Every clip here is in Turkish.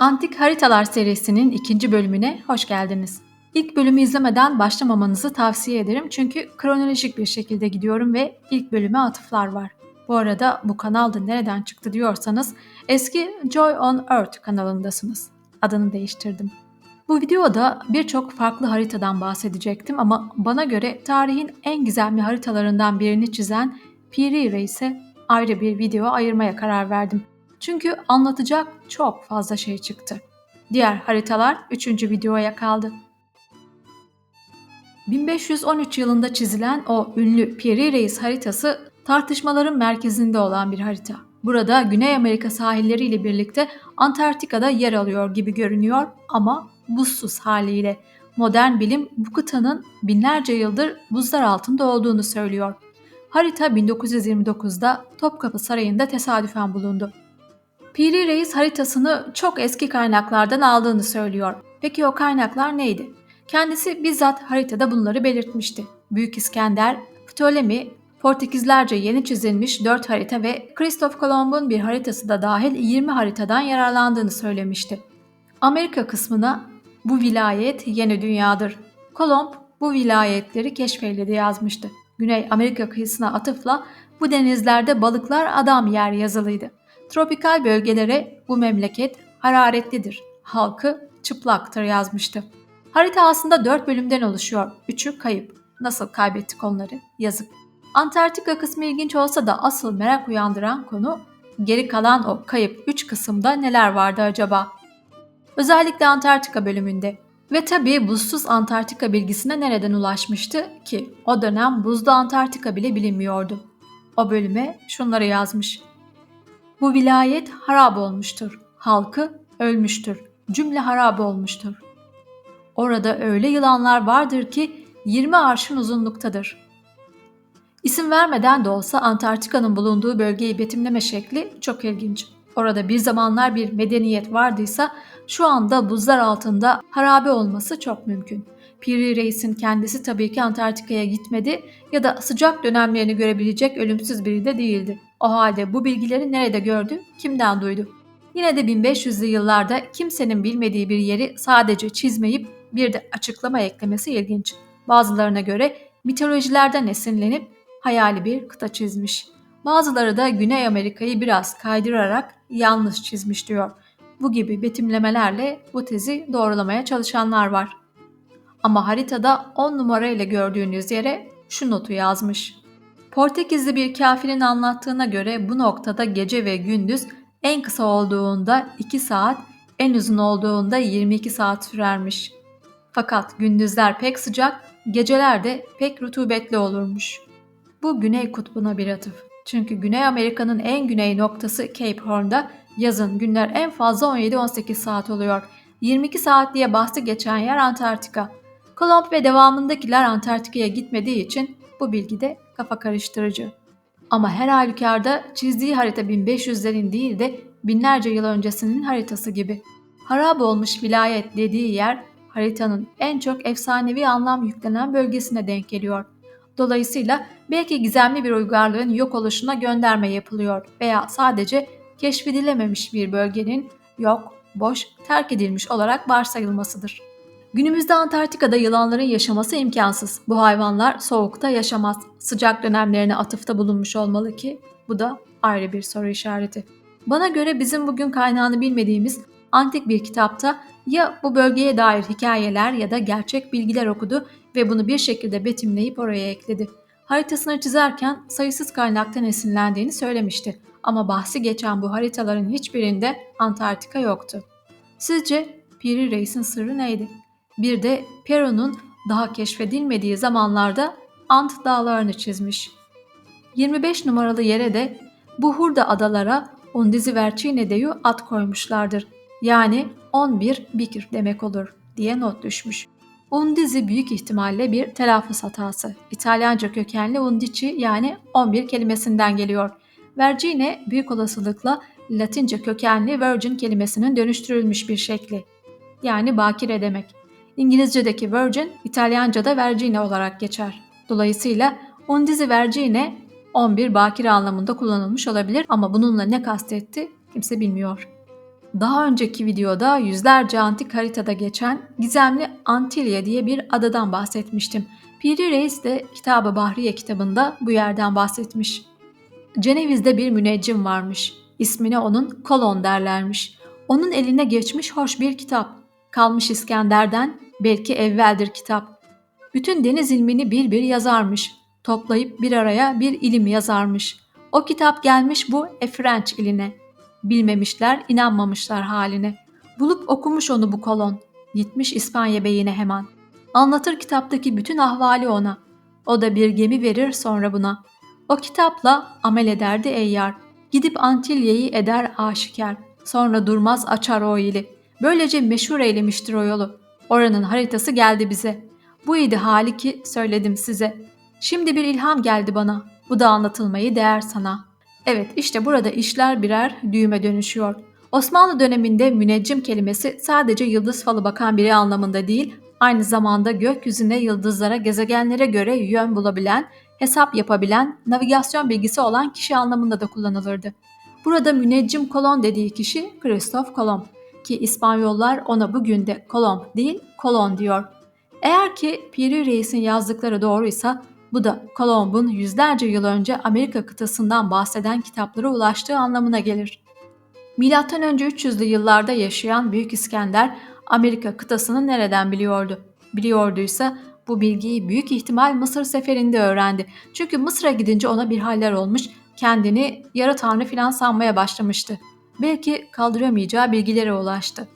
Antik Haritalar serisinin ikinci bölümüne hoş geldiniz. İlk bölümü izlemeden başlamamanızı tavsiye ederim çünkü kronolojik bir şekilde gidiyorum ve ilk bölüme atıflar var. Bu arada bu kanalda nereden çıktı diyorsanız eski Joy on Earth kanalındasınız. Adını değiştirdim. Bu videoda birçok farklı haritadan bahsedecektim ama bana göre tarihin en gizemli haritalarından birini çizen Piri Reis'e ayrı bir video ayırmaya karar verdim. Çünkü anlatacak çok fazla şey çıktı. Diğer haritalar 3. videoya kaldı. 1513 yılında çizilen o ünlü Piri Reis haritası tartışmaların merkezinde olan bir harita. Burada Güney Amerika sahilleri ile birlikte Antarktika'da yer alıyor gibi görünüyor ama buzsuz haliyle. Modern bilim bu kıtanın binlerce yıldır buzlar altında olduğunu söylüyor. Harita 1929'da Topkapı Sarayı'nda tesadüfen bulundu. Piri Reis haritasını çok eski kaynaklardan aldığını söylüyor. Peki o kaynaklar neydi? Kendisi bizzat haritada bunları belirtmişti. Büyük İskender, Ptolemy, Portekizlerce yeni çizilmiş 4 harita ve Christoph Kolomb'un bir haritası da dahil 20 haritadan yararlandığını söylemişti. Amerika kısmına bu vilayet yeni dünyadır. Kolomb bu vilayetleri keşfeyledi yazmıştı. Güney Amerika kıyısına atıfla bu denizlerde balıklar adam yer yazılıydı. Tropikal bölgelere bu memleket hararetlidir. Halkı çıplaktır yazmıştı. Harita aslında dört bölümden oluşuyor. Üçü kayıp. Nasıl kaybettik onları? Yazık. Antarktika kısmı ilginç olsa da asıl merak uyandıran konu geri kalan o kayıp üç kısımda neler vardı acaba? Özellikle Antarktika bölümünde. Ve tabii buzsuz Antarktika bilgisine nereden ulaşmıştı ki o dönem buzlu Antarktika bile bilinmiyordu. O bölüme şunları yazmış. Bu vilayet harap olmuştur. Halkı ölmüştür. Cümle harap olmuştur. Orada öyle yılanlar vardır ki 20 arşın uzunluktadır. İsim vermeden de olsa Antarktika'nın bulunduğu bölgeyi betimleme şekli çok ilginç. Orada bir zamanlar bir medeniyet vardıysa şu anda buzlar altında harabe olması çok mümkün. Piri Reis'in kendisi tabii ki Antarktika'ya gitmedi ya da sıcak dönemlerini görebilecek ölümsüz biri de değildi. O halde bu bilgileri nerede gördü, kimden duydu? Yine de 1500'lü yıllarda kimsenin bilmediği bir yeri sadece çizmeyip bir de açıklama eklemesi ilginç. Bazılarına göre mitolojilerden esinlenip hayali bir kıta çizmiş. Bazıları da Güney Amerika'yı biraz kaydırarak yanlış çizmiş diyor. Bu gibi betimlemelerle bu tezi doğrulamaya çalışanlar var. Ama haritada 10 numara ile gördüğünüz yere şu notu yazmış. Portekizli bir kafirin anlattığına göre bu noktada gece ve gündüz en kısa olduğunda 2 saat, en uzun olduğunda 22 saat sürermiş. Fakat gündüzler pek sıcak, geceler de pek rutubetli olurmuş. Bu Güney Kutbu'na bir atıf. Çünkü Güney Amerika'nın en güney noktası Cape Horn'da yazın günler en fazla 17-18 saat oluyor. 22 saat diye bahsi geçen yer Antarktika. Kolomb ve devamındakiler Antarktika'ya gitmediği için bu bilgi de kafa karıştırıcı. Ama her halükarda çizdiği harita 1500'lerin değil de binlerce yıl öncesinin haritası gibi. Harap olmuş vilayet dediği yer haritanın en çok efsanevi anlam yüklenen bölgesine denk geliyor. Dolayısıyla belki gizemli bir uygarlığın yok oluşuna gönderme yapılıyor veya sadece keşfedilememiş bir bölgenin yok, boş, terk edilmiş olarak varsayılmasıdır. Günümüzde Antarktika'da yılanların yaşaması imkansız. Bu hayvanlar soğukta yaşamaz. Sıcak dönemlerine atıfta bulunmuş olmalı ki bu da ayrı bir soru işareti. Bana göre bizim bugün kaynağını bilmediğimiz antik bir kitapta ya bu bölgeye dair hikayeler ya da gerçek bilgiler okudu ve bunu bir şekilde betimleyip oraya ekledi. Haritasını çizerken sayısız kaynaktan esinlendiğini söylemişti ama bahsi geçen bu haritaların hiçbirinde Antarktika yoktu. Sizce Piri Reis'in sırrı neydi? Bir de Peru'nun daha keşfedilmediği zamanlarda Ant dağlarını çizmiş. 25 numaralı yere de Buhurda adalara Undizi Vercinede'yu at koymuşlardır. Yani 11 bikir demek olur diye not düşmüş. Undizi büyük ihtimalle bir telaffuz hatası. İtalyanca kökenli undici yani 11 kelimesinden geliyor. Vergine büyük olasılıkla Latince kökenli virgin kelimesinin dönüştürülmüş bir şekli. Yani bakire demek. İngilizce'deki virgin İtalyanca'da vergine olarak geçer. Dolayısıyla undizi vergine 11 bakire anlamında kullanılmış olabilir ama bununla ne kastetti kimse bilmiyor. Daha önceki videoda yüzlerce antik haritada geçen gizemli Antilya diye bir adadan bahsetmiştim. Piri Reis de Kitabı Bahriye kitabında bu yerden bahsetmiş. Ceneviz'de bir müneccim varmış. İsmine onun Kolon derlermiş. Onun eline geçmiş hoş bir kitap. Kalmış İskender'den belki evveldir kitap. Bütün deniz ilmini bir bir yazarmış. Toplayıp bir araya bir ilim yazarmış. O kitap gelmiş bu Efrenç iline. Bilmemişler, inanmamışlar haline. Bulup okumuş onu bu kolon. Gitmiş İspanya beyine hemen. Anlatır kitaptaki bütün ahvali ona. O da bir gemi verir sonra buna. O kitapla amel ederdi eyyar. Gidip Antilya'yı eder aşikar. Sonra durmaz açar o ili. Böylece meşhur eylemiştir o yolu. Oranın haritası geldi bize. Bu idi hali ki söyledim size. Şimdi bir ilham geldi bana. Bu da anlatılmayı değer sana. Evet işte burada işler birer düğüme dönüşüyor. Osmanlı döneminde müneccim kelimesi sadece yıldız falı bakan biri anlamında değil, aynı zamanda gökyüzüne yıldızlara, gezegenlere göre yön bulabilen, hesap yapabilen, navigasyon bilgisi olan kişi anlamında da kullanılırdı. Burada müneccim kolon dediği kişi Kristof Kolomb ki İspanyollar ona bugün de Kolomb değil Kolon diyor. Eğer ki Piri Reis'in yazdıkları doğruysa bu da Kolomb'un yüzlerce yıl önce Amerika kıtasından bahseden kitaplara ulaştığı anlamına gelir. Milattan önce 300'lü yıllarda yaşayan Büyük İskender Amerika kıtasını nereden biliyordu? Biliyorduysa bu bilgiyi büyük ihtimal Mısır seferinde öğrendi. Çünkü Mısır'a gidince ona bir haller olmuş, kendini yarı tanrı filan sanmaya başlamıştı. Belki kaldıramayacağı bilgilere ulaştı.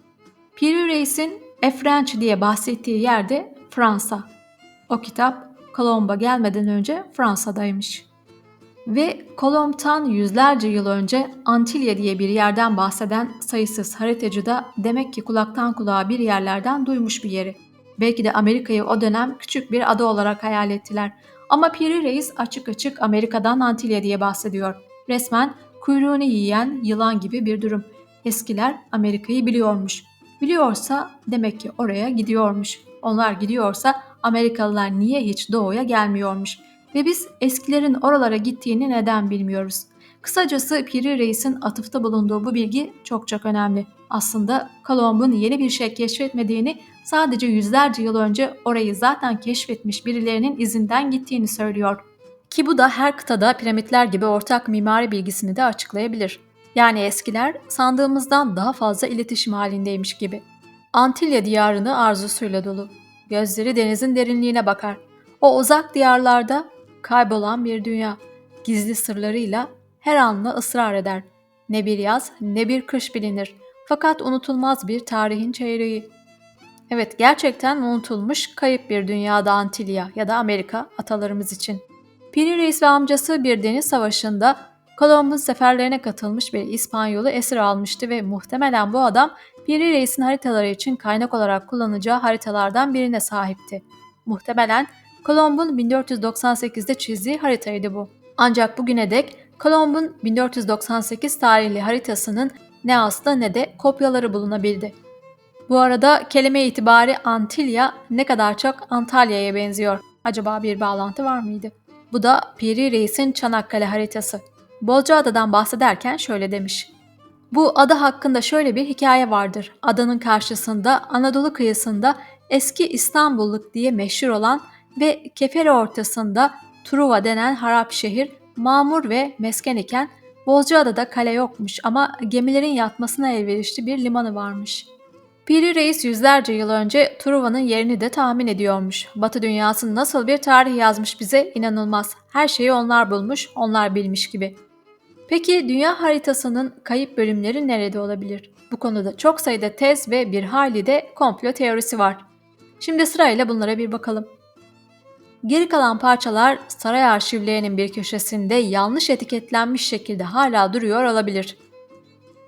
Piri Reis'in Efrenç diye bahsettiği yerde Fransa. O kitap Kolomba gelmeden önce Fransa'daymış. Ve Kolomb'tan yüzlerce yıl önce Antilya diye bir yerden bahseden sayısız haritacı da demek ki kulaktan kulağa bir yerlerden duymuş bir yeri. Belki de Amerika'yı o dönem küçük bir ada olarak hayal ettiler. Ama Piri Reis açık açık Amerika'dan Antilya diye bahsediyor. Resmen kuyruğunu yiyen yılan gibi bir durum. Eskiler Amerika'yı biliyormuş. Biliyorsa demek ki oraya gidiyormuş. Onlar gidiyorsa Amerikalılar niye hiç doğuya gelmiyormuş ve biz eskilerin oralara gittiğini neden bilmiyoruz. Kısacası Piri Reis'in atıfta bulunduğu bu bilgi çok çok önemli. Aslında Kolomb'un yeni bir şey keşfetmediğini, sadece yüzlerce yıl önce orayı zaten keşfetmiş birilerinin izinden gittiğini söylüyor. Ki bu da her kıtada piramitler gibi ortak mimari bilgisini de açıklayabilir. Yani eskiler sandığımızdan daha fazla iletişim halindeymiş gibi. Antilya diyarını arzusuyla dolu. Gözleri denizin derinliğine bakar. O uzak diyarlarda kaybolan bir dünya. Gizli sırlarıyla her anla ısrar eder. Ne bir yaz ne bir kış bilinir. Fakat unutulmaz bir tarihin çeyreği. Evet gerçekten unutulmuş kayıp bir dünyada Antilya ya da Amerika atalarımız için. Piri Reis ve amcası bir deniz savaşında Kolomb'un seferlerine katılmış bir İspanyolu esir almıştı ve muhtemelen bu adam Piri Reis'in haritaları için kaynak olarak kullanacağı haritalardan birine sahipti. Muhtemelen Kolomb'un 1498'de çizdiği haritaydı bu. Ancak bugüne dek Kolomb'un 1498 tarihli haritasının ne aslı ne de kopyaları bulunabildi. Bu arada kelime itibari Antilya ne kadar çok Antalya'ya benziyor. Acaba bir bağlantı var mıydı? Bu da Piri Reis'in Çanakkale haritası. Bozcaada'dan bahsederken şöyle demiş. Bu ada hakkında şöyle bir hikaye vardır. Adanın karşısında Anadolu kıyısında eski İstanbulluk diye meşhur olan ve kefere ortasında Truva denen harap şehir mamur ve mesken iken Bozcaada'da kale yokmuş ama gemilerin yatmasına elverişli bir limanı varmış. Piri Reis yüzlerce yıl önce Truva'nın yerini de tahmin ediyormuş. Batı dünyası nasıl bir tarih yazmış bize inanılmaz. Her şeyi onlar bulmuş, onlar bilmiş gibi. Peki dünya haritasının kayıp bölümleri nerede olabilir? Bu konuda çok sayıda tez ve bir hali de komplo teorisi var. Şimdi sırayla bunlara bir bakalım. Geri kalan parçalar saray arşivlerinin bir köşesinde yanlış etiketlenmiş şekilde hala duruyor olabilir.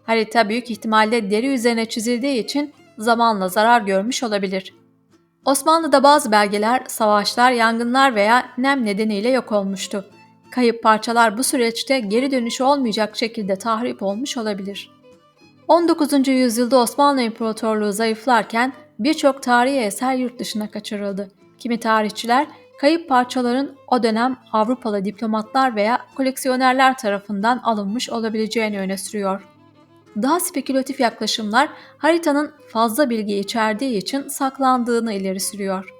Harita büyük ihtimalle deri üzerine çizildiği için zamanla zarar görmüş olabilir. Osmanlı'da bazı belgeler savaşlar, yangınlar veya nem nedeniyle yok olmuştu. Kayıp parçalar bu süreçte geri dönüşü olmayacak şekilde tahrip olmuş olabilir. 19. yüzyılda Osmanlı İmparatorluğu zayıflarken birçok tarihi eser yurt dışına kaçırıldı. Kimi tarihçiler kayıp parçaların o dönem Avrupalı diplomatlar veya koleksiyonerler tarafından alınmış olabileceğini öne sürüyor. Daha spekülatif yaklaşımlar haritanın fazla bilgi içerdiği için saklandığını ileri sürüyor.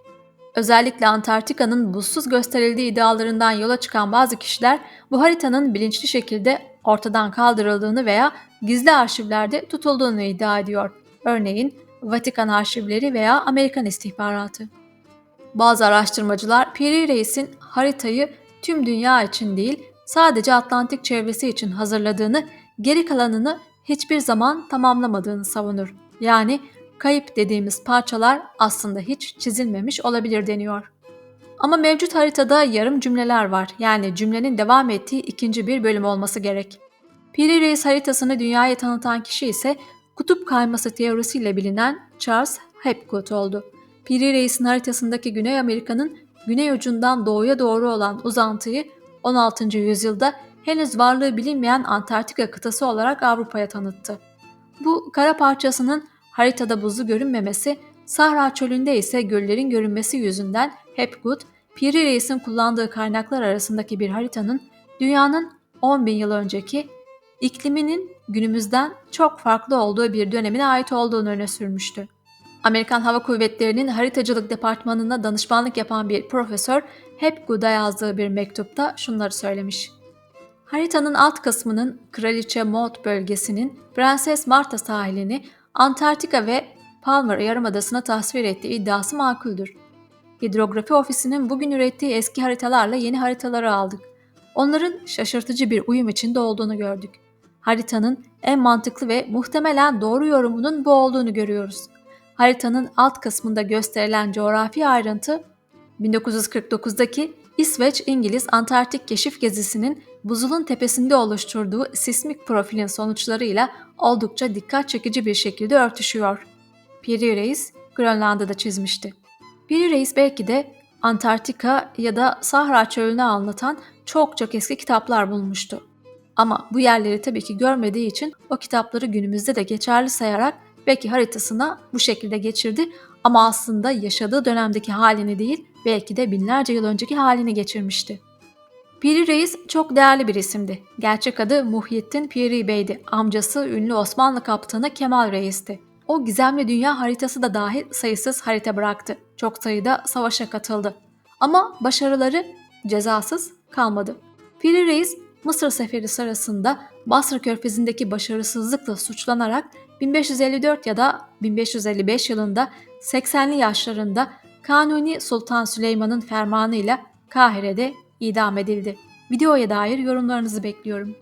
Özellikle Antarktika'nın buzsuz gösterildiği iddialarından yola çıkan bazı kişiler bu haritanın bilinçli şekilde ortadan kaldırıldığını veya gizli arşivlerde tutulduğunu iddia ediyor. Örneğin Vatikan arşivleri veya Amerikan istihbaratı. Bazı araştırmacılar Piri Reis'in haritayı tüm dünya için değil sadece Atlantik çevresi için hazırladığını, geri kalanını hiçbir zaman tamamlamadığını savunur. Yani kayıp dediğimiz parçalar aslında hiç çizilmemiş olabilir deniyor. Ama mevcut haritada yarım cümleler var. Yani cümlenin devam ettiği ikinci bir bölüm olması gerek. Piri Reis haritasını dünyaya tanıtan kişi ise kutup kayması teorisiyle bilinen Charles Hapgood oldu. Piri Reis'in haritasındaki Güney Amerika'nın güney ucundan doğuya doğru olan uzantıyı 16. yüzyılda henüz varlığı bilinmeyen Antarktika kıtası olarak Avrupa'ya tanıttı. Bu kara parçasının haritada buzlu görünmemesi, Sahra çölünde ise göllerin görünmesi yüzünden Hapgood, Piri Reis'in kullandığı kaynaklar arasındaki bir haritanın dünyanın 10 bin yıl önceki ikliminin günümüzden çok farklı olduğu bir dönemine ait olduğunu öne sürmüştü. Amerikan Hava Kuvvetleri'nin haritacılık departmanına danışmanlık yapan bir profesör Hapgood'a yazdığı bir mektupta şunları söylemiş. Haritanın alt kısmının Kraliçe Maud bölgesinin Prenses Marta sahilini Antarktika ve Palmer Yarımadası'na tasvir ettiği iddiası makuldür. Hidrografi ofisinin bugün ürettiği eski haritalarla yeni haritaları aldık. Onların şaşırtıcı bir uyum içinde olduğunu gördük. Haritanın en mantıklı ve muhtemelen doğru yorumunun bu olduğunu görüyoruz. Haritanın alt kısmında gösterilen coğrafi ayrıntı 1949'daki İsveç-İngiliz Antarktik keşif gezisinin buzulun tepesinde oluşturduğu sismik profilin sonuçlarıyla oldukça dikkat çekici bir şekilde örtüşüyor. Piri Reis Grönland'ı da çizmişti. Piri Reis belki de Antarktika ya da Sahra çölünü anlatan çok çok eski kitaplar bulmuştu. Ama bu yerleri tabii ki görmediği için o kitapları günümüzde de geçerli sayarak belki haritasına bu şekilde geçirdi ama aslında yaşadığı dönemdeki halini değil belki de binlerce yıl önceki halini geçirmişti. Piri Reis çok değerli bir isimdi. Gerçek adı Muhyiddin Piri Bey'di. Amcası ünlü Osmanlı kaptanı Kemal Reis'ti. O gizemli dünya haritası da dahil sayısız harita bıraktı. Çok sayıda savaşa katıldı. Ama başarıları cezasız kalmadı. Piri Reis Mısır seferi sırasında Basra körfezindeki başarısızlıkla suçlanarak 1554 ya da 1555 yılında 80'li yaşlarında Kanuni Sultan Süleyman'ın fermanıyla Kahire'de idam edildi. Videoya dair yorumlarınızı bekliyorum.